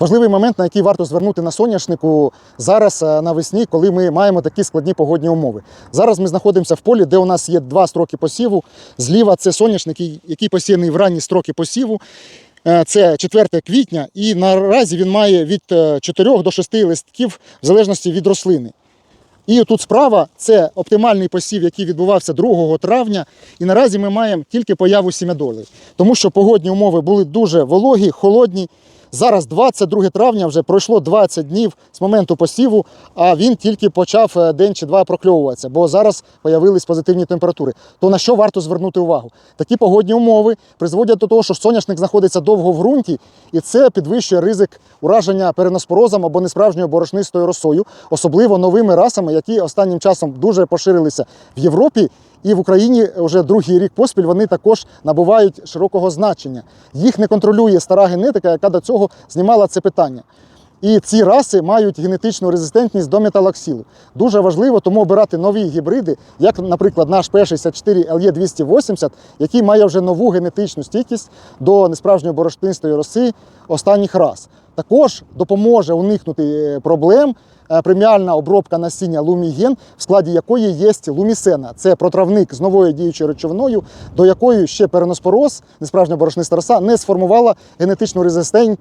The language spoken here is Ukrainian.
Важливий момент, на який варто звернути на соняшнику зараз е, навесні, коли ми маємо такі складні погодні умови. Зараз ми знаходимося в полі, де у нас є два строки посіву. Зліва це соняшник, який- посіяний в ранні строки посіву. Е, Це 4 квітня, і наразі він має від 4 до 6 листків в залежності від рослини. І тут справа це оптимальний посів, який відбувався 2 травня. І наразі ми маємо тільки появу сім'ядоли, тому що погодні умови були дуже вологі, холодні. Зараз 22 травня вже пройшло 20 днів з моменту посіву, а він тільки почав е, день чи два прокльовуватися, бо зараз появились позитивні температури. То на що варто звернути увагу? Такі погодні умови призводять до того, що соняшник знаходиться довго в ґрунті, і це підвищує ризик ураження переноспорозом або несправжньою борошнистою росою, особливо новими расами, які останнім часом дуже поширилися в Європі. І в Україні вже другий рік поспіль вони також набувають широкого значення. Їх не контролює стара генетика, яка до цього знімала це питання. І ці раси мають генетичну резистентність до металоксилу. Дуже важливо тому обирати нові гібриди, як, наприклад, наш P64 LE280, який має вже нову генетичну стійкість до несправжньої борошнистої роси останніх рас. Також допоможе уникнути е, проблем е, преміальна обробка насіння луміген, в складі якої є лумісена. Це протравник з новою діючою речовиною, до якої ще переноспороз, несправжня борошниста роса, не сформувала генетичну резистентність